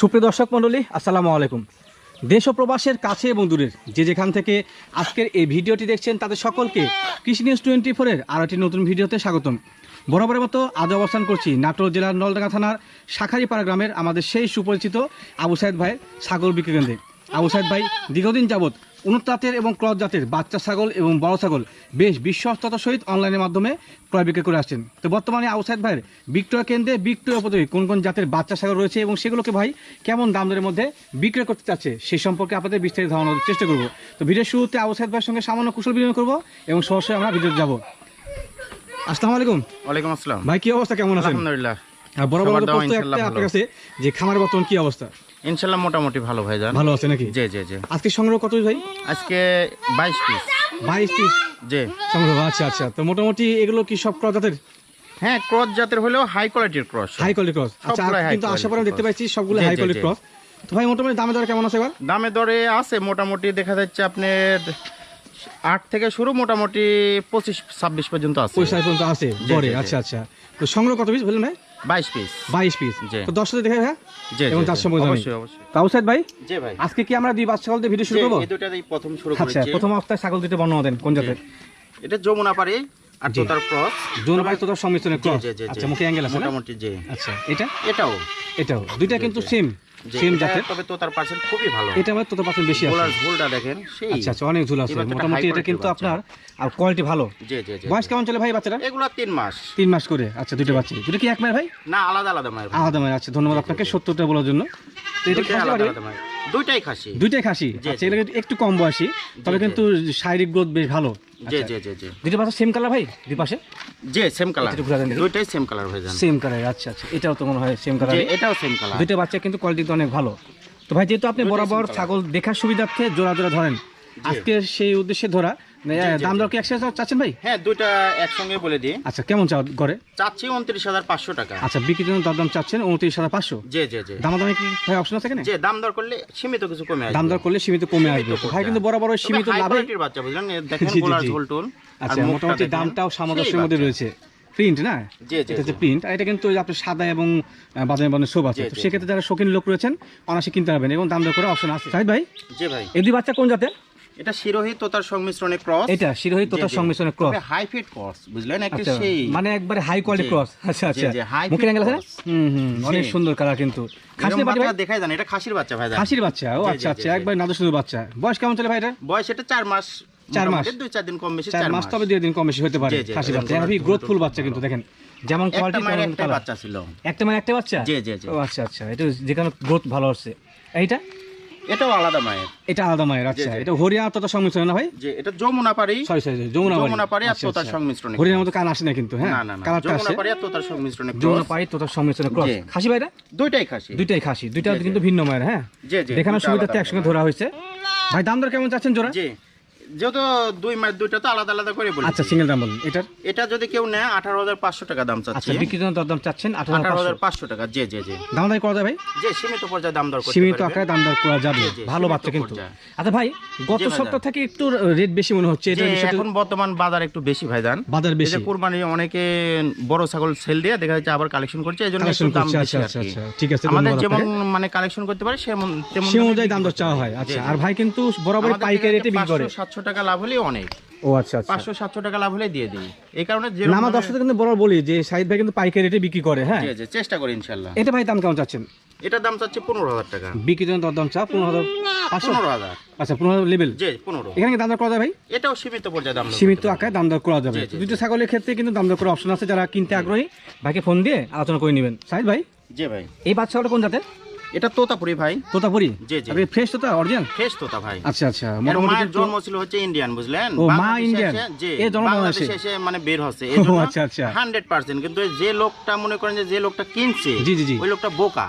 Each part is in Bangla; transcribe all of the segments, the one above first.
সুপ্রিয় দর্শক মণ্ডলী, আসসালামু আলাইকুম। দেশ ও প্রবাসের কাছে এবং দূরের যে যেখান থেকে আজকের এই ভিডিওটি দেখছেন, তাদের সকলকে কৃষি নিউজ টোয়েন্টি ফোরের আরও একটি নতুন ভিডিওতে স্বাগতম। বরাবরের মতো আজ অবস্থান করছি নাটোর জেলার নলডাঙ্গা থানার শাখারিপাড়া গ্রামের আমাদের সেই সুপরিচিত আবু সাহেদ ভাইয়ের ছাগল বিক্রি কেন্দ্রে। আবু সাহেদ ভাই দীর্ঘদিন যাবৎ উন্নত জাতের এবং ক্রস জাতের বাচ্চা ছাগল এবং বড় ছাগল বেশ বিশ্বস্ততার সহিত অনলাইনের মাধ্যমে ক্রয় বিক্রি করে আসছেন। তো বর্তমানে আবু সাহেদ ভাইয়ের বিক্রয় কেন্দ্রে বিক্রয় উপযোগী কোন কোন জাতের বাচ্চা ছাগল রয়েছে এবং সেগুলোকে ভাই কেমন দাম দরের মধ্যে বিক্রয় করতে চাচ্ছে সেই সম্পর্কে আপনাদের বিস্তারিত ধারণার চেষ্টা করব। তো ভিডিওর শুরুতে আবু সাহেদ ভাইয়ের সঙ্গে সামান্য কুশল বিনিময় করব এবং সরাসরি আমরা ভিডিও যাব। আসসালামু আলাইকুম। ওয়ালাইকুম আসসালাম। ভাই কি অবস্থা? কেমন আছেন? আলহামদুলিল্লাহ। আর বড় বড় আপনার কাছে যে খামার বর্তমান কি অবস্থা? ইনশাল্লাহ মোটামুটি ভালো ভাই যান ভালো আছে নাকি? জি জি জি। আজকে সংগ্রহ কত ভাই? আজকে বাইশ পিস। বাইশ পিস? জি। সংগ্রহ আচ্ছা আচ্ছা। তো মোটামুটি এগুলো কি সব ক্রস জাতের? হ্যাঁ ক্রস জাতের হলেও হাই কোয়ালিটির ক্রস। High quality cross. আচ্ছা কিন্তু আশা করা দেখতে পাচ্ছি সবগুলো হাই কোয়ালিটি ক্রস। তো ভাই মোটামুটি দামে দরে কেমন আছে এবার? দামে দরে আছে মোটামুটি দেখা যাচ্ছে আপনার আট থেকে শুরু মোটামুটি পঁচিশ ছাব্বিশ পর্যন্ত আছে। পয়সা পর্যন্ত আছে। জি। আচ্ছা আচ্ছা। তো সংগ্রহ কত পিস বললেন ভাই? বাইশ পিস বাইশ পিস তো দশ দেখে হ্যাঁ? এবং তার জি। অবশ্যই অবশ্যই। তাও ভাই? জি ভাই। আজকে কি আমরা দুই বাচ্চা ছাগল দিয়ে ভিডিও শুরু করব? এই প্রথম শুরু আচ্ছা প্রথম অবস্থায় ছাগল দুটো বর্ণনা দেন কোন জাতের? এটা যমুনা পাড়ি আর। তোতার ক্রস। আচ্ছা মুখে অ্যাঙ্গেল আছে মোটামুটি জি। আচ্ছা এটা এটাও। এটাও দুইটা কিন্তু সেম সেম জাতের? তবে তোতার পার্সেন্ট খুবই ভালো। এটা আমার তোতা পার্সেন্ট বেশি আছে। ঝোলটা দেখেন সেই। আচ্ছা আচ্ছা অনেক ঝুল আছে। মোটামুটি এটা কিন্তু আপনার আর কোয়ালিটি ভালো। জি জি জি বয়স কেমন চলে ভাই বাচ্চাটা এগুলা তিন মাস। তিন মাস করে। আচ্ছা দুটো বাচ্চা। দুটো কি এক মায়ের ভাই? না আলাদা আলাদা মায়ের। আলাদা মায়ের আচ্ছা ধন্যবাদ আপনাকে সত্তরটা বলার জন্য। তো এটা দুইটাই খাসি। দুইটাই খাসি? আচ্ছা। এগুলো একটু কম বয়সী তবে কিন্তু শারীরিক গ্রোথ বেশ ভালো। জি আচ্ছা। জি জি জি। পাশে সেম কালার ভাই? দুই পাশে? জি সেম কালার দুইটাই সেম কালার সেম কালার আচ্ছা আচ্ছা। এটাও তো মনে হয় সেম কালার এটাও সেম কালার দুইটা বাচ্চা কিন্তু কোয়ালিটি অনেক ভালো। তো ভাই যেহেতু আপনি বরাবর ছাগল দেখার সুবিধার্থে জোড়া জোড়া ধরেন আজকে সেই উদ্দেশ্যে ধরা। দাম দর কি একসাথে চাচ্ছেন ভাই? হ্যাঁ দুইটা একসঙ্গে বলে দিই। আচ্ছা কেমন চাও করে চাচ্ছি উনত্রিশ হাজার পাঁচশো টাকা। আচ্ছা বিক্রির জন্য দাম চাচ্ছেন উনত্রিশ হাজার পাঁচশো? জি জি জি। দাম দামে কি ভাই অপশন আছে যে দাম দর করলে সীমিত কিছু কমে আসবে। দাম দর করলে সীমিত কমে আসবে। ভাই কিন্তু বরাবর ওই সীমিত লাভে বাচ্চা বুঝলেন? দেখেন জি, জি, গোলার ঝোল টোল আচ্ছা মোটামুটি দামটাও সামঞ্জস্যের মধ্যে রয়েছে। প্রিন্ট না? এটা হচ্ছে প্রিন্ট এটা কিন্তু আপনার সাদা এবং বাদামি বর্ণের সব আছে। সেক্ষেত্রে যারা শৌখিন লোক রয়েছেন অনাসে কিনতে পারবেন এবং দাম দর করে অপশন আছে। ভাই? জি ভাই। এই দুই বাচ্চা কোন জাতের? এটা শিরোহিত ও তার সংমিশ্রণে ক্রস এটা তোতার সংমিশ্রণের ক্রস হাই ফিট ক্রস বুঝলেন? একটা আচ্ছা সেই মানে একবারে হাই কোয়ালিটি ক্রস আচ্ছা আচ্ছা। মুখের অ্যাঙ্গেল আছে হুম হুম অনেক সুন্দর কালার কিন্তু। খাসি এরকম বাচ্চা দেখাই জান এটা খাসির বাচ্চা ভাই খাসির বাচ্চা? ও আচ্ছা আচ্ছা। একবার নাদু শুধু বাচ্চা। বয়স কেমন চলে ভাই এটা বয়স এটা চার মাস। চার মাস। দুই চার দিন কম বেশি চার মাস তবে দুই দিন কম বেশি হতে পারে খাসি বাচ্চা। হেভি গ্রোথফুল বাচ্চা কিন্তু দেখেন। যেমন কোয়ালিটি তেমন বাচ্চা ছিল। একটা মানে একটা বাচ্চা? জি, জি, জি। ও আচ্ছা আচ্ছা। এটা যেখানে গ্রোথ ভালো হচ্ছে এইটা? এটাও আলাদা মায়ের। এটা আলাদা মায়ের আচ্ছা। এটা হরিয়ানা তথা সংমিশ্রণ না ভাই? যে এটা যমুনা পারি সরি সরি যমুনা যমুনা পারি আর আচ্ছা, তোতার আচ্ছা। সংমিশ্রণে হরিয়ানার মতো কান আসে না কিন্তু হ্যাঁ? না না না। যমুনা পারি আর তোতার সংমিশ্রণে যমুনা cross। পাই তোতার সংমিশ্রণে ক্রস। খাসি ভাইরা? দুইটাই খাসি। দুইটাই খাসি। দুইটা। কিন্তু ভিন্ন মায়ের হ্যাঁ? জি জি দেখানোর সুবিধাতে একসঙ্গে ধরা হয়েছে। ভাই দাম দর কেমন চাচ্ছেন জোড়া? জি। যেহেতু দুই মাস দুইটা তো আলাদা আলাদা করে বলি আচ্ছা সিঙ্গেল দাম বলুন এটার? এটা যদি কেউ নেয় আঠারো হাজার পাঁচশো টাকা দাম আচ্ছা চাচ্ছে বিক্রির জন্য দাম চাচ্ছেন আঠারো হাজার পাঁচশো। টাকা জি জি জি। দাম দাম করা ভাই? যে সীমিত পর্যায়ে দাম দর সীমিত আকারে দাম দর করা যাবে। ভালো বাচ্চা কিন্তু। আচ্ছা ভাই গত সপ্তাহ থেকে একটু রেট বেশি মনে হচ্ছে এটা এখন বর্তমান বাজার একটু বেশি ভাইজান। বাজার বেশি। কুরবানি অনেকে বড় ছাগল সেল দিয়ে দেখা যাচ্ছে আবার কালেকশন করছে এই জন্য দাম বেশি আচ্ছা আর আচ্ছা আচ্ছা ঠিক আছে আমাদের যেমন মানে কালেকশন করতে পারে সেমন তেমন অনুযায়ী দাম দর চাওয়া হয় আচ্ছা। আর ভাই কিন্তু বরাবর পাইকারি রেটে বিক্রি করে। 700 টাকা লাভ হলেই অনেক। ও আচ্ছা আচ্ছা। পাঁচশো সাতশো টাকা লাভ হলে দিয়ে দিই। এই কারণে যে আমার দর্শকদের কিন্তু বরাবর বলি যে সাইদ ভাই কিন্তু পাইকারি রেটে বিক্রি করে হ্যাঁ? চেষ্টা করি ইনশাল্লাহ এটা ভাই দাম কেমন চাচ্ছেন? এটার দাম চাচ্ছে পনেরো হাজার টাকা। বিক্রির জন্য দর দাম চা পনেরো হাজার পনেরো হাজার। আচ্ছা পনেরো হাজার লেভেল পনেরো। এখানে দাম দর করা যায় ভাই? এটাও সীমিত পর্যায়ে দাম সীমিত আকারে দাম দর করা যাবে। দুটো ছাগলের ক্ষেত্রে কিন্তু দাম দর করার অপশন আছে। যারা কিনতে আগ্রহী ভাইকে ফোন দিয়ে আলোচনা করে নেবেন। সাইদ ভাই? জি ভাই। এই বাচ্চাটা কোন জাতের? এটা তোতাপুরি ভাই। তোতাপুরি? জি, জি। ফ্রেশ তোতা অরিজিনাল ফ্রেশ তোতা ভাই। আচ্ছা আচ্ছা। মোটামুটি জন্ম ছিল হচ্ছে ইন্ডিয়ান বুঝলেন? ও, মা ইন্ডিয়ান? এ জন্ম বাংলাদেশে মানে বের হচ্ছে। ও, আচ্ছা, আচ্ছা। হান্ড্রেড পার্সেন্ট কিন্তু যে লোকটা মনে করেন যে যে লোকটা কিনছে জি, জি, জি। ওই লোকটা বোকা।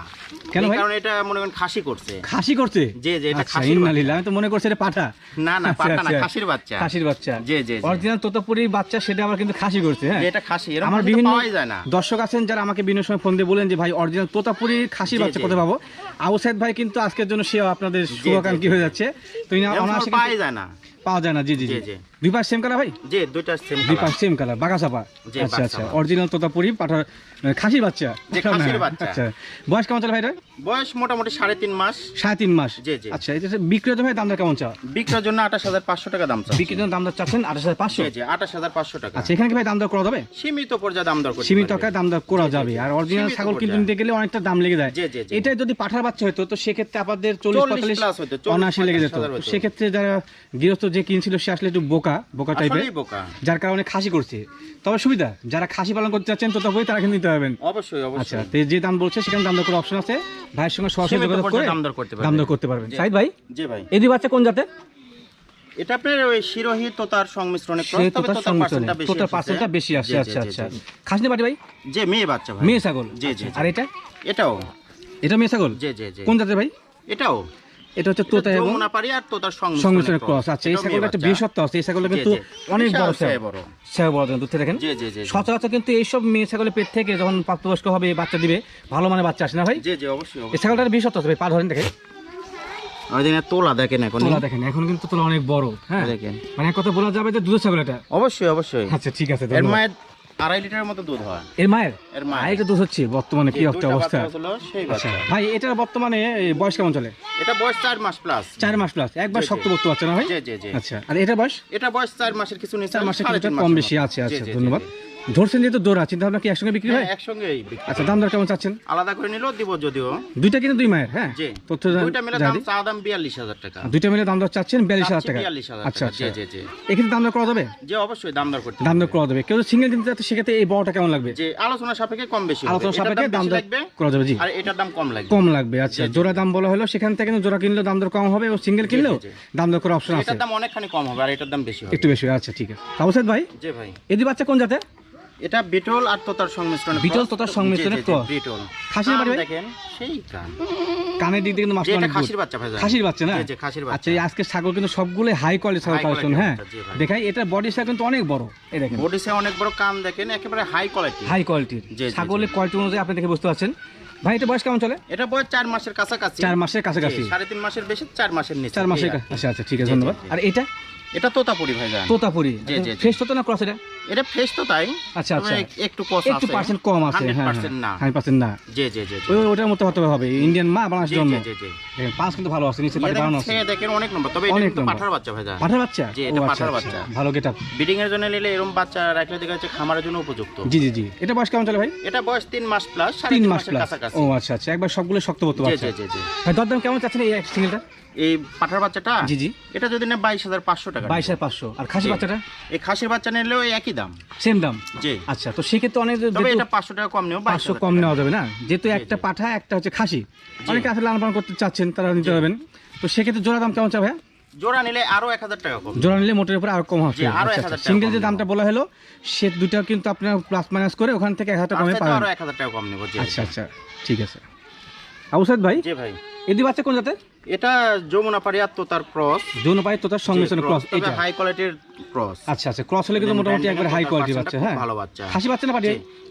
কেন ভাই? কারণে এটা মনে করেন খাসি করছে। খাসি করছে? জি, জি, এটা আচ্ছা, খাসির ইন্নালিল্লাহ। আমি তো মনে করছি এটা পাটা না না আচ্ছা, পাটা না আচ্ছা। খাসির বাচ্চা। খাসির বাচ্চা। জি, জি। অরিজিনাল তোতাপুরি বাচ্চা সেটা আবার কিন্তু খাসি করছে হ্যাঁ? এটা খাসি। এরকম পাওয়াই যায় না। দর্শক আছেন যারা আমাকে বিভিন্ন সময় ফোন দিয়ে বলেন যে ভাই অরিজিনাল তোতাপুরি খাসির বাচ্চা কোথায় পাবো? আবু সাইদ ভাই কিন্তু আজকের জন্য সে আপনাদের শুভকাঙ্ক্ষী হয়ে যাচ্ছে। তো না যায় না। পাওয়া যায় না জি জি জি। জি, জি। দুই পাশ সেম কালার ভাই? যে দুইটা সেম দুই পাশ সেম কালার বাঘা চাপা। আচ্ছা আচ্ছা অরিজিনাল তোতাপুরি পাঠার মানে খাসির বাচ্চা। জি, খাসির বাচ্চা। আচ্ছা বয়স কেমন চলে ভাই বয়স মোটামুটি সাড়ে তিন মাস। সাড়ে তিন মাস? জি, জি। আচ্ছা এটা বিক্রিত ভাই দামটা কেমন চাওয়া বিক্রয়ের জন্য আঠাশ হাজার পাঁচশো টাকা দাম চাচ্ছে। বিক্রির জন্য দাম দর চাচ্ছেন আঠাশ হাজার পাঁচশো? জি জি আঠাশ হাজার পাঁচশো টাকা। আচ্ছা এখানে কি ভাই দাম দর করা যাবে? সীমিত পর্যায়ে দাম দর করতে সীমিত টাকায় দাম দর করা যাবে। আর অরিজিনাল ছাগল কিন্তু নিতে গেলে অনেকটা দাম লেগে যায়। এটা যদি পাঠার বাচ্চা হতো তো সেক্ষেত্রে আপনাদের চল্লিশ পঁয়তাল্লিশ plus হতো, 40 অনাশি লেগে যেত। 50 সেক্ষেত্রে যারা গৃহস্থ যে কিনছিল সে আসলে একটু বোকা বোকা টাইপের বোকা। যার কারণে খাসি করছে। তবে সুবিধা যারা খাসি পালন করতে চাচ্ছেন তো তবে তারা কিন্তু নিতে পারবেন। অবশ্যই আচ্ছা তো যে দাম বলছে সেখানে দাম দর করার অপশন আছে। ভাইয়ের সঙ্গে সরাসরি যোগাযোগ করে দাম দর করতে পারবেন। দাম দর করতে পারবেন। সাইদ ভাই? জি ভাই। এই বাচ্চা কোন জাতের? এটা আপনার ওই শিরোহী তোতার সংমিশ্রণে তবে তোতার বেশি তোতার পার্সেন্টটা বেশি আসছে আচ্ছা আচ্ছা। খাসনি বাটি ভাই? যে মেয়ে বাচ্চা ভাই। মেয়ে ছাগল। জি, জি, আচ্ছা, জি। আর এটা এটাও। এটা মেয়ে ছাগল? জি জি জি। কোন জাতের ভাই? এটাও। এটা হচ্ছে তোতা এবং আর তোতার সংমিশ্রণে ক্রস। আচ্ছা এই একটা। বিশেষত্ব আছে এই কিন্তু অনেক বড় ছাগল বড়। ছাগল বড় দেখেন। সচরাচর কিন্তু এইসব মেয়ে ছাগলের পেট থেকে যখন প্রাপ্তবয়স্ক হবে বাচ্চা দিবে ভালো মানে বাচ্চা আসে না ভাই? জি জি অবশ্যই এই ছাগলটার বিশেষত্ব আছে ভাই পা ধরেন দেখেন। তোলা দেখেন এখন। তোলা দেখেন এখন কিন্তু তোলা অনেক বড় হ্যাঁ? দেখেন। মানে এক কথা বলা যাবে যে দুধের ছাগল এটা। অবশ্যই অবশ্যই। আচ্ছা ঠিক আছে ধন্যবাদ। আড়াই লিটারের মতো দুধ হয়। এর মায়ের? এর মায়ের। দুধ হচ্ছে বর্তমানে কি একটা অবস্থা? আচ্ছা ভাই এটা বর্তমানে বয়স কেমন চলে? এটা বয়স চার মাস প্লাস চার মাস প্লাস একবার। শক্ত করতে পারছে না ভাই? আচ্ছা আর এটার বয়স? এটা বয়স চার মাসের কিছু নেই চার মাসের কম বেশি আছে আচ্ছা ধন্যবাদ। ধরছেন যেহেতু দৌড়া চিন্তা ভাবনা কি একসঙ্গে বিক্রি হয় হ্যাঁ, একসঙ্গেই বিক্রি আচ্ছা দাম দর কেমন চাচ্ছেন? আলাদা করে নিলেও দিব যদিও। দুইটা কিন্তু দুই মায়ের হ্যাঁ? জি। তথ্য দুইটা মিলে দাম চা দাম বিয়াল্লিশ হাজার টাকা। দুইটা মিলে দাম দর চাচ্ছেন বিয়াল্লিশ হাজার টাকা। বিয়াল্লিশ হাজার আচ্ছা আচ্ছা। জি জি জি। এক্ষেত্রে দাম দর করা যাবে? যে অবশ্যই দাম দর করতে দাম দর করা যাবে। কেউ সিঙ্গেল কিনতে চাচ্ছে সেক্ষেত্রে এই বড়টা কেমন লাগবে? যে আলোচনা সাপেক্ষে কম বেশি। আলোচনা সাপেক্ষে দাম দর লাগবে করা যাবে জি। আর এটার দাম কম লাগবে। কম লাগবে আচ্ছা। জি, জি। জোড়া দাম বলা হলো সেখান থেকে জোড়া কিনলেও দাম দর কম হবে এবং সিঙ্গেল কিনলেও জি, জি। দাম দর করার অপশন আছে। এটার দাম অনেকখানি কম হবে আর এটার দাম বেশি হবে। একটু বেশি আচ্ছা ঠিক আছে। তাবুসাদ ভাই? জি ভাই। এদি বাচ্চা কোন জাতে এটা বিটল আর তোতার সংমিশ্রণ বিটল তোতার সংমিশ্রণে জি, বিটল। খাসির বাড়ি দেখেন সেই কান। কানের দিক দিয়ে কিন্তু মাস্টার এটা খাসির বাচ্চা ভাই খাসির বাচ্চা না? জি, খাসির বাচ্চা। আচ্ছা আজকে ছাগল কিন্তু সবগুলো হাই কোয়ালিটি ছাগল কালেকশন হ্যাঁ। দেখাই এটা বডি সাইজ কিন্তু অনেক বড়। এই দেখেন। বডিসে অনেক বড় কান দেখেন একেবারে হাই কোয়ালিটি হাই কোয়ালিটির ছাগলের কোয়ালিটি অনুযায়ী আপনি দেখে বুঝতে পারছেন। ভাই এটা বয়স কেমন চলে? এটা বয়স চার মাসের কাছাকাছি। চার মাসের কাছাকাছি। সাড়ে তিন মাসের বেশি চার মাসের নিচে। চার মাসের এই আর কা- কি। আচ্ছা আচ্ছা ঠিক আছে ধন্যবাদ। আর এটা? এটা তোতাপুরি ভাই যান তোতাপুরি। জি, জি। ফ্রেশ তোতা না ক্রস এটা? এটা ফ্রেশ তো তাই। আচ্ছা, আচ্ছা। একটু কস একটু পার্সেন্ট কম আছে হ্যাঁ 100% না। হান্ড্রেড পার্সেন্ট না। জি জি জি। ওই ওটার মতো হতে হবে। ইন্ডিয়ান মা বাংলাদেশ জি, জন্ম জি, জি, জি। পাঁচ কিন্তু ভালো আছে নিচে ইয়ে পাটি বানানো আছে। দেখেন অনেক নম্বর। তবে এটা কিন্তু পাঠার বাচ্চা ভাই যান পাঠার বাচ্চা? জি, এটা আচ্ছা পাঠার আচ্ছা বাচ্চা। ভালো গেট ব্রিডিং এর জন্য নিলে এরকম বাচ্চা রাখলে দেখা যাচ্ছে খামারের জন্য উপযুক্ত। জি জি জি। এটা বয়স কেমন চলে ভাই? এটা বয়স তিন মাস প্লাস সাড়ে তিন তিন মাস মাসের প্লাস কাছাকাছি ও আচ্ছা আচ্ছা। একবার সবগুলো শক্ত করতে জি জি ভাই দরদাম কেমন চাচ্ছেন এই এক সিঙ্গেলটা? এই পাঠার বাচ্চাটা? জি জি। এটা যদি না বাইশ হাজার পাঁচশো টাকা বাইশ হাজার পাঁচশো। আর খাসি বাচ্চাটা? এই খাসির বাচ্চা নিলেও একই দাম। সেম দাম? জি। আচ্ছা তো সেক্ষেত্রে অনেক তবে এটা পাঁচশো টাকা কম নেও পাঁচশো কম নেওয়া যাবে না? যেহেতু একটা পাঠা একটা হচ্ছে খাসি। অনেকে আসলে লালন পালন করতে চাচ্ছেন তারা নিতে পারবেন। তো সেক্ষেত্রে জোড়া দাম কেমন চাবে জোড়া নিলে আরও এক হাজার টাকা কম জোড়া নিলে মোটের উপরে আরও কম হবে। আরও সিঙ্গেল যে দামটা বলা হলো সে দুটা কিন্তু আপনার প্লাস মাইনাস করে ওখান থেকে এক হাজার টাকা পাবেন। আরও এক হাজার টাকা কম নেব আচ্ছা আচ্ছা। ঠিক আছে। আবুসাদ ভাই জি ভাই। এদি বাচ্চা কোন জাতের? এটা যমুনা পাড়ি তোতার ক্রস। তোতার সংমিশ্রণ ক্রস। এটা হাই কোয়ালিটির ক্রস। আচ্ছা আচ্ছা ক্রস হলে কিন্তু মোটামুটি একবার হাই কোয়ালিটি বাচ্চা হ্যাঁ। ভালো বাচ্চা। খাসি বাচ্চা না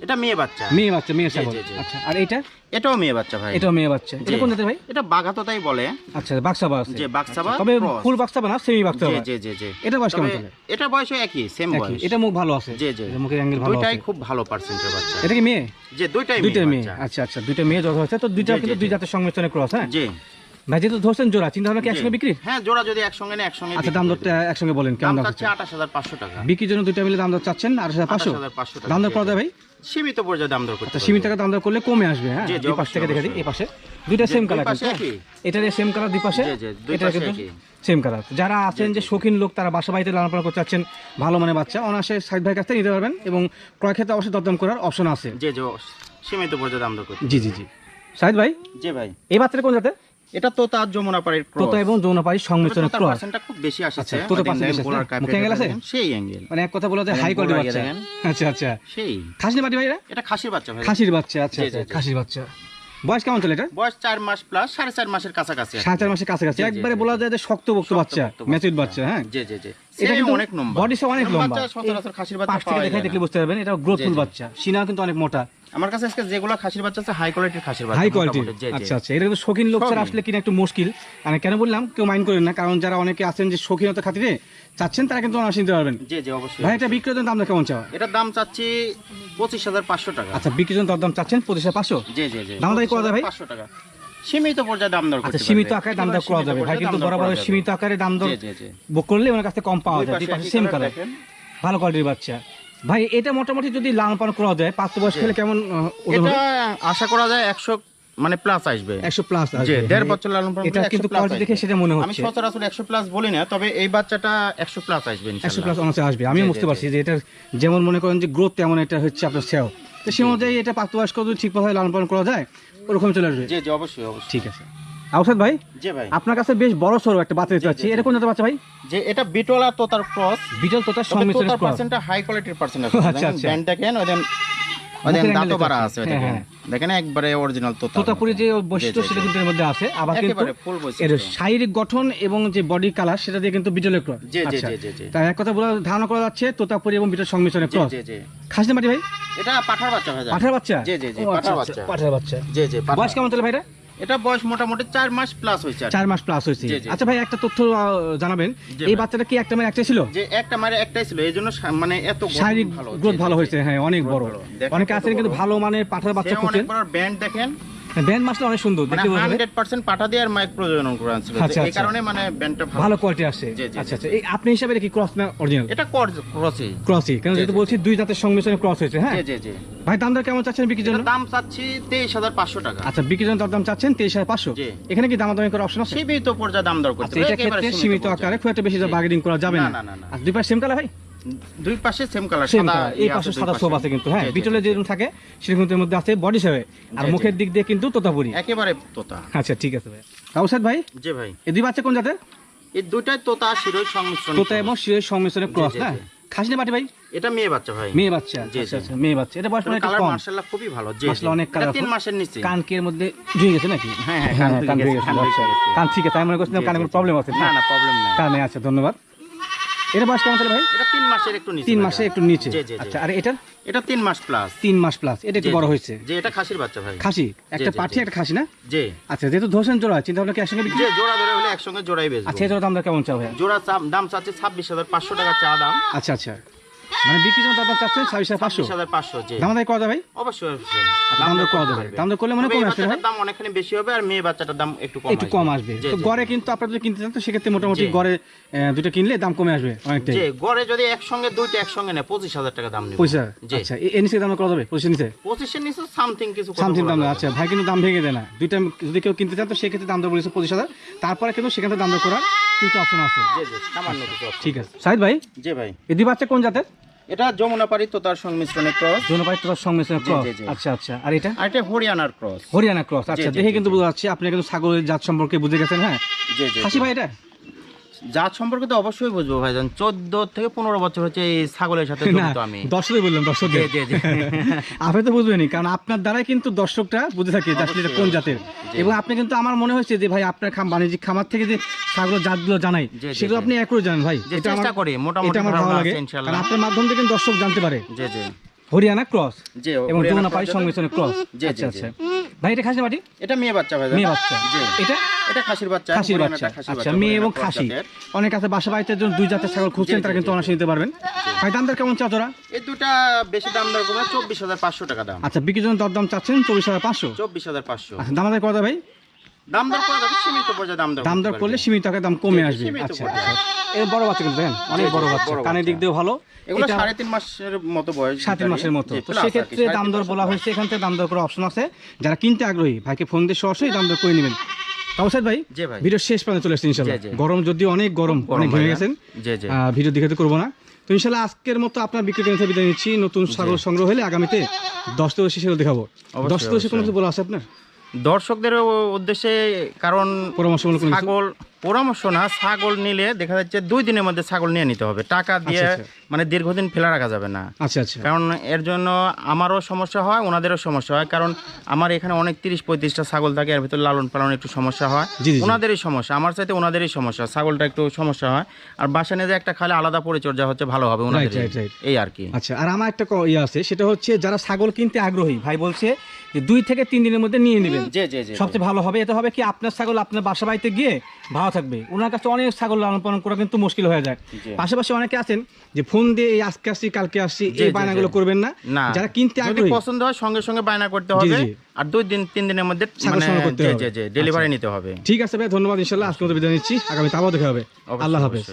এটা মেয়ে বাচ্চা। মেয়ে বাচ্চা মেয়ে ছাগল। আচ্ছা আর এটা এটাও মেয়ে বাচ্চা ভাই। এটাও মেয়ে বাচ্চা। এটা কোন জাতের ভাই? এটা বাঘা তাই বলে। আচ্ছা বাক্সাবা আছে। যে বাক্সাবা তবে ফুল বাক্সাবা না সেমি জি বাক্সাবা জি জি জি। এটা বয়স কেমন তবে চলে এটা বয়স একই সেম বয়স। এটা মুখ ভালো আছে? জি জি। মুখের অ্যাঙ্গেল ভালো দুইটাই খুব ভালো পার্সেন্টের বাচ্চা। এটা কি মেয়ে? যে দুইটাই দুইটা মেয়ে আচ্ছা আচ্ছা দুইটা মেয়ে যত হচ্ছে তো দুইটা কিন্তু দুই জাতের সংমিশ্রণে ক্রস হ্যাঁ? জি। ভাই যেহেতু ধরছেন জোড়া চিন্তা ভাবনা কি একসঙ্গে বিক্রি? হ্যাঁ জোড়া যদি একসঙ্গে একসঙ্গে আচ্ছা দাম দরটা একসঙ্গে বলেন কেমন দাম দাম চাচ্ছে আঠাশ হাজার পাঁচশো টাকা। বিক্রির জন্য দুইটা মিলে দাম দর চাচ্ছেন আঠাশ হাজার পাঁচশো? দাম দর করা ভাই? সীমিত পর্যায়ে দাম দর করতে আচ্ছা সীমিত টাকা দাম দর করলে কমে আসবে হ্যাঁ? পাশ থেকে দেখে দিই এই পাশে। দুইটা সেম কালার কিন্তু সেম কালার দুই পাশে? এটা কিন্তু সেম কালার যারা আছেন যে শৌখিন লোক তারা বাসা বাড়িতে লালন পালন করতে চাচ্ছেন ভালো মানে বাচ্চা অনায়াসে সাইড ভাইয়ের কাছ থেকে নিতে পারবেন এবং ক্রয় ক্ষেত্রে অবশ্যই দরদাম করার অপশন আছে। জি জি সীমিত পর্যায়ে দাম দর করতে জি জি জি। সাইদ ভাই? জি ভাই। এই বাচ্চাটা কোন জাতে এটা তো তার যমুনা পাড়ির ক্রস তোতা এবং ক্রস পার্সেন্টটা খুব বেশি আসছে। আচ্ছা? মুখে অ্যাঙ্গেল আছে? সেই অ্যাঙ্গেল মানে এক কথা বলা যায় হাই কোয়ালিটি বাচ্চা। আচ্ছা আচ্ছা। সেই। খাসি বাটি ভাই এরা? এটা খাসির বাচ্চা ভাই খাসির বাচ্চা আচ্ছা আচ্ছা জি। খাসির বাচ্চা। বয়স কেমন চলে এটা বয়স চার মাস প্লাস সাড়ে চার মাসের কাছাকাছি সাড়ে চার মাসের কাছাকাছি। একবারে বলা যায় যে শক্ত বক্ত বাচ্চা ম্যাচুর বাচ্চা হ্যাঁ? জি জি জি। এটা কিন্তু অনেক লম্বা size অনেক লম্বা। বাচ্চা সচরাচর খাসির বাচ্চা পাশ থেকে যায় দেখলে বুঝতে পারবেন এটা গ্রোথফুল। বাচ্চা। সিনা কিন্তু অনেক মোটা। আমার কাছে আজকে যেগুলো খাসির বাচ্চা আছে হাই কোয়ালিটির খাসির বাচ্চা হাই কোয়ালিটি। আচ্ছা আচ্ছা। এটা কিন্তু শৌখিন লোক ছাড়া আসলে কিনা একটু মুশকিল। মানে কেন বললাম কেউ মাইন্ড করেন না কারণ যারা অনেকে আছেন যে শৌখিনতা খাতিরে চাচ্ছেন তারা কিন্তু অনায়াসে নিতে পারবেন। জি জি অবশ্যই ভাই এটা দামটা কেমন চাওয়া? এটার দাম চাচ্ছি পঁচিশ হাজার পাঁচশো টাকা। আচ্ছা বিক্রেতার দরদাম চাচ্ছেন পঁচিশ হাজার পাঁচশো? জি জি জি। দাম দর করা যায় ভাই? পাঁচশো টাকা। সীমিত পর্যায়ে দাম দর আচ্ছা সীমিত আকারে দাম দর করা যাবে। ভাই কিন্তু বরাবর সীমিত আকারে দাম দর করলে ওনার কাছে কম পাওয়া যায়। পাশে দুই পাশে সেম কালার ভালো কোয়ালিটির বাচ্চা। ভাই এটা মোটামুটি যদি লালন পালন করা যায় প্রাপ্তবয়স্ক হলে কেমন এটা আশা করা যায় একশো মানে প্লাস আসবে। একশো প্লাস জি দেড় বছর লালন পালন এটা কিন্তু কোয়ালিটি দেখে সেটা মনে আমি সচরাচর একশো প্লাস বলি না তবে এই বাচ্চাটা একশো প্লাস আসবে একশো। প্লাস অনার্সে আসবে। আমি বুঝতে পারছি যে এটার যেমন মনে করেন যে গ্রোথ তেমন এটা হচ্ছে আপনার সেও। তো সে অনুযায়ী এটা প্রাপ্তবয়স্ক যদি ঠিকভাবে লালন পালন করা যায় ওরকম চলে আসবে। জি জি অবশ্যই অবশ্যই। ঠিক আছে। আউসাদ ভাই? জি ভাই। আপনার কাছে বেশ বড় সড়ো একটা বাচ্চা দেখতে পাচ্ছি। এটা কোন জাতের বাচ্চা ভাই? যে এটা বিটলা তোতার ক্রস। বিটল তোতার তোতার ক্রস। পার্সেন্টটা হাই কোয়ালিটির পার্সেন্ট আছে। আচ্ছা, আচ্ছা। ব্যান্ড দেখেন ওই দেন দাঁতও বাড়া আছে হ্যাঁ, দেখেন। হ্যাঁ। দেখেন একবারে অরিজিনাল তোতা। তোতাপুরি যে বৈশিষ্ট্য জি, জি, সেটা কিন্তু এর মধ্যে আছে। আবার কিন্তু ফুল এর শারীরিক গঠন এবং যে বডি কালার সেটা দিয়ে কিন্তু বিটলের ক্রস। জি, জি, আচ্ছা। জি, জি, জি। তাই এক কথা বলা ধারণা করা যাচ্ছে তোতাপুরি এবং বিটল সংমিশ্রণের ক্রস। জি জি। খাসি মাটি ভাই? এটা পাঠার বাচ্চা ভাই। পাঠার বাচ্চা? জি, জি, জি, ও, আচ্ছা, পাঁঠার আচ্ছা, বাচ্চা। পাঠার বাচ্চা। জি জি বয়স কেমন তাহলে ভাইরা এটা বয়স মোটামুটি চার মাস প্লাস হয়েছে চার মাস প্লাস হয়েছে। আচ্ছা ভাই একটা তথ্য জানাবেন। এই বাচ্চাটা কি একটা মানে একটা ছিল? যে একটা মায়ের একটাই ছিল। এই জন্য মানে এত শারীরিক ভালো। গ্রোথ ভালো হয়েছে হ্যাঁ অনেক বড়। অনেকে আছেন কিন্তু ভালো মানের পাঠার বাচ্চা অনেক খুঁজছেন। বড় ব্যান্ড দেখেন। ব্যান্ড মাসটা অনেক সুন্দর মানে দেখতে বোঝা যায়। হান্ড্রেড পার্সেন্ট পাঠা দিয়ে আর মাইক প্রজনন করা ছিল আচ্ছা, এই আচ্ছা। কারণে মানে ব্যান্ডটা ভালো। কোয়ালিটি জি, আচ্ছা আচ্ছা। এই আপনি হিসাবে কি ক্রস না অরিজিনাল এটা ক্রসই ক্রসই কারণ জি, বলছি দুই জাতের সংমিশ্রণে ক্রস হয়েছে হ্যাঁ? জি জি জি। ভাই দাম দর কেমন চাচ্ছেন বিক্রির জন্য? দাম চাচ্ছি তেইশ হাজার পাঁচশো টাকা। আচ্ছা বিক্রির জন্য দাম চাচ্ছেন তেইশ হাজার পাঁচশো? জি। এখানে কি দামাদামি করার অপশন আছে? সীমিত পর্যায়ে দাম দর করতে আচ্ছা হবে, এটা ক্ষেত্রে সীমিত আকারে খুব একটা বেশি। বার্গেনিং করা যাবে না। আর দুই পাশে সেম কালার ভাই? দুই পাশে সেম কালার সাদা এই পাশে সাদা। আছে কিন্তু হ্যাঁ বিটলে যেরকম থাকে সেরকম এর মধ্যে আছে বডি আর। মুখের দিক দিয়ে কিন্তু তোতাপুরি। একেবারে তোতা। আচ্ছা ঠিক আছে ভাই কাউসাদ ভাই? জি ভাই। এই দুই বাচ্চা কোন জাতের? এই দুইটাই তোতা শিরোই সংমিশ্রণ তোতা এবং শিরের সংমিশ্রণে ক্রস হ্যাঁ। বাটি ভাই? এটা মেয়ে বাচ্চা ভাই। মেয়ে বাচ্চা আচ্ছা আচ্ছা মেয়ে বাচ্চা। এটা বয়স মানে কালার কম। মার্শাল্লাহ খুবই ভালো। জি মাশাআল্লাহ, অনেক। তিন মাসের নিচে। কানকের মধ্যে ধুয়ে গেছে নাকি? হ্যাঁ, হ্যাঁ, কান গেছে, গেছে কান ধুয়ে আচ্ছা। গেছে। কান ঠিক আছে আমি মনে করছিলাম কানে কোনো প্রবলেম আছে। না না প্রবলেম নাই। কানে আচ্ছা ধন্যবাদ। এটা বয়স কেমন ভাই? এটা তিন মাসের একটু নিচে তিন মাসে একটু নিচে। আচ্ছা আর এটা? এটা তিন মাস প্লাস তিন মাস প্লাস এটা একটু বড় হয়েছে। যে এটা খাসির বাচ্চা ভাই। খাসি? একটা পাঠি একটা খাসি না? জি। আচ্ছা যেহেতু ধোসেন জোড়া চিন্তা ভাবনা কি একসঙ্গে যে জোড়া ধরে হলে একসঙ্গে জোড়াই বেচবো। আচ্ছা এটা দাম কেমন চাও ভাই? জোড়া দাম চাচ্ছে ছাব্বিশ হাজার পাঁচশো টাকা চা দাম। আচ্ছা আচ্ছা। মানে বিক্রির জন্য দাম চাচ্ছেন ছাব্বিশ হাজার পাঁচশো। হাজার পাঁচশো জি। দাম দাম করা যাবে ভাই? অবশ্যই। আচ্ছা, দাম দর করা যাবে। দাম দর করলে মনে কমে আসবে দাম অনেকখানি বেশি হবে আর মেয়ে বাচ্চাটার দাম একটু কম একটু কম আসবে। তো গড়ে কিন্তু আপনারা যদি কিনতে চান তো সেক্ষেত্রে মোটামুটি গড়ে দুটো কিনলে দাম কমে আসবে অনেকটাই। গড়ে যদি একসঙ্গে দুইটা একসঙ্গে নেয় পঁচিশ হাজার টাকা দাম নেবে। পয়সা আচ্ছা এ- এর নিচে দাম করা যাবে পয়সা নিচে? পঁচিশের নিচে সামথিং কিছু সামথিং দাম আচ্ছা ভাই কিন্তু দাম ভেঙে দেয় না। দুইটা যদি কেউ কিনতে চান তো সেক্ষেত্রে দাম দর বলেছে পঁচিশ হাজার। তারপরে কিন্তু সেখান থেকে দাম করার কিছু অপশন আছে। জি জি সামান্য কিছু option। ঠিক আছে। সাহিদ ভাই? জি ভাই। এই দুই বাচ্চা কোন জাতের? এটা যমুনাপাড়ি তো তার সংমিশ্রণে ক্রস। যৌন পাই তোর সংমিশ্রণ জি, ক্রস। জি, জি। আচ্ছা আচ্ছা। আর এটা? আর এটা হরিয়ানার ক্রস। হরিয়ানা ক্রস। আচ্ছা জি, দেখে জি, কিন্তু বোঝা যাচ্ছে আপনি কিন্তু ছাগলের জাত সম্পর্কে বুঝে গেছেন হ্যাঁ? জি জি। খাসি ভাই এটা? জাত সম্পর্কে তো অবশ্যই বুঝব ভাইজান। চোদ্দ থেকে পনেরো বছর হচ্ছে এই ছাগলের সাথে জড়িত আমি। দর্শকই বললাম দর্শক আপনি তো বুঝবেনই কারণ আপনার দ্বারাই কিন্তু দর্শকরা বুঝে থাকে যে আসলে এটা কোন জাতের। এবং আপনি কিন্তু আমার মনে হয়েছে যে ভাই আপনার খাম বাণিজ্যিক খামার থেকে যে ছাগল জাতগুলো জানাই সেগুলো। আপনি একই জানেন ভাই। এটা চেষ্টা করি মোটামুটি আমার ভালো লাগে। কারণ আপনার মাধ্যম থেকে দর্শক জানতে পারে। জি জি। হরিয়ানা ক্রস এবং যমুনা cross সংমিশ্রণে ক্রস। আচ্ছা আচ্ছা। ভাই এটা খাসি মাটি এটা মেয়ে বাচ্চা ভাই মেয়ে বাচ্চা। এটা? এটা খাসির বাচ্চা খাসির বাচ্চা। আচ্ছা মেয়ে এবং খাসি। অনেক আছে বাসা বাড়িতে যখন দুই জাতের ছাগল খুঁজছেন তারা কিন্তু জি। নিতে পারবেন। ভাই দাম দর কেমন চাচরা তোরা এই দুটা বেশি দাম দর করে চব্বিশ হাজার পাঁচশো টাকা দাম। আচ্ছা বিক্রির জন্য দরদাম চাচ্ছেন চব্বিশ হাজার পাঁচশো? চব্বিশ হাজার পাঁচশো। আচ্ছা দাম আদায় করা ভাই? দাম দর করে দেবে সীমিত পর্যায়ে দাম দর দাম দর করলে সীমিত টাকায় দাম কমে আসবে। আচ্ছা আচ্ছা। এর বড় বাচ্চা কিন্তু দেখেন অনেক বড় বাচ্চা। কানের দিক দিয়েও ভালো। এগুলো সাড়ে তিন মাসের মতো বয়স সাড়ে তিন মাসের মতো। তো সেক্ষেত্রে সাড়ে দাম দর বলা হয়েছে এখান থেকে দাম দর করার অপশন আছে। যারা কিনতে আগ্রহী ভাইকে ফোন দিয়ে সরাসরি দাম দর করে নেবেন। তাওসাদ ভাই ভিডিও শেষ পর্যন্ত চলে আসছে ইনশাল্লাহ। গরম যদিও অনেক গরম অনেক ঘেমে। গেছেন। ভিডিও দেখাতে করব না। তো ইনশাল্লাহ আজকের মতো আপনার বিক্রি কেন্দ্র বিদায় নিচ্ছি। নতুন ছাগল সংগ্রহ হলে আগামীতে দশ সেগুলো দেখাবো। দশ থেকে কোনো কিছু বলা আছে আপনার? দর্শকদের উদ্দেশ্যে কারণ পরামর্শমূলক ছাগল পরামর্শ না ছাগল নিলে দেখা যাচ্ছে দুই দিনের মধ্যে ছাগল নিয়ে নিতে হবে। টাকা দিয়ে আচ্ছা, মানে দীর্ঘদিন ফেলে রাখা যাবে না। আচ্ছা আচ্ছা। কারণ এর জন্য আমারও সমস্যা হয় ওনাদেরও সমস্যা হয়। কারণ আমার এখানে অনেক তিরিশ পঁয়ত্রিশটা ছাগল থাকে এর ভিতরে লালন পালন একটু সমস্যা হয়। ওনাদেরই সমস্যা আমার সাথে ওনাদেরই সমস্যা ছাগলটা একটু সমস্যা হয়। আর বাসা নিয়ে যে একটা খালে আলাদা পরিচর্যা হচ্ছে ভালো হবে ওনাদের. এই আর কি। আচ্ছা আর আমার একটা ইয়ে আছে সেটা হচ্ছে যারা ছাগল কিনতে আগ্রহী ভাই বলছে যে দুই থেকে তিন দিনের মধ্যে নিয়ে নেবেন। জি জি জি সবচেয়ে ভালো হবে এটা হবে কি আপনার ছাগল আপনার বাসা বাড়িতে গিয়ে ভালো থাকবে। ওনার কাছে অনেক ছাগল লালন পালন করা কিন্তু মুশকিল হয়ে যায়। পাশাপাশি অনেকে আছেন যে ফোন দিয়ে এই আজকে আসছি কালকে আসছি এই বায়নাগুলো করবেন না। যারা কিনতে আগ্রহী। পছন্দ হয় সঙ্গে সঙ্গে বায়না করতে হবে। আর দুই দিন তিন দিনের মধ্যে ছাগল মানে ডেলিভারি নিতে হবে। ঠিক আছে ভাই ধন্যবাদ। ইনশাল্লাহ আজকে বিদায় নিচ্ছি। আগামী আবার দেখা হবে। আল্লাহ হাফেজ।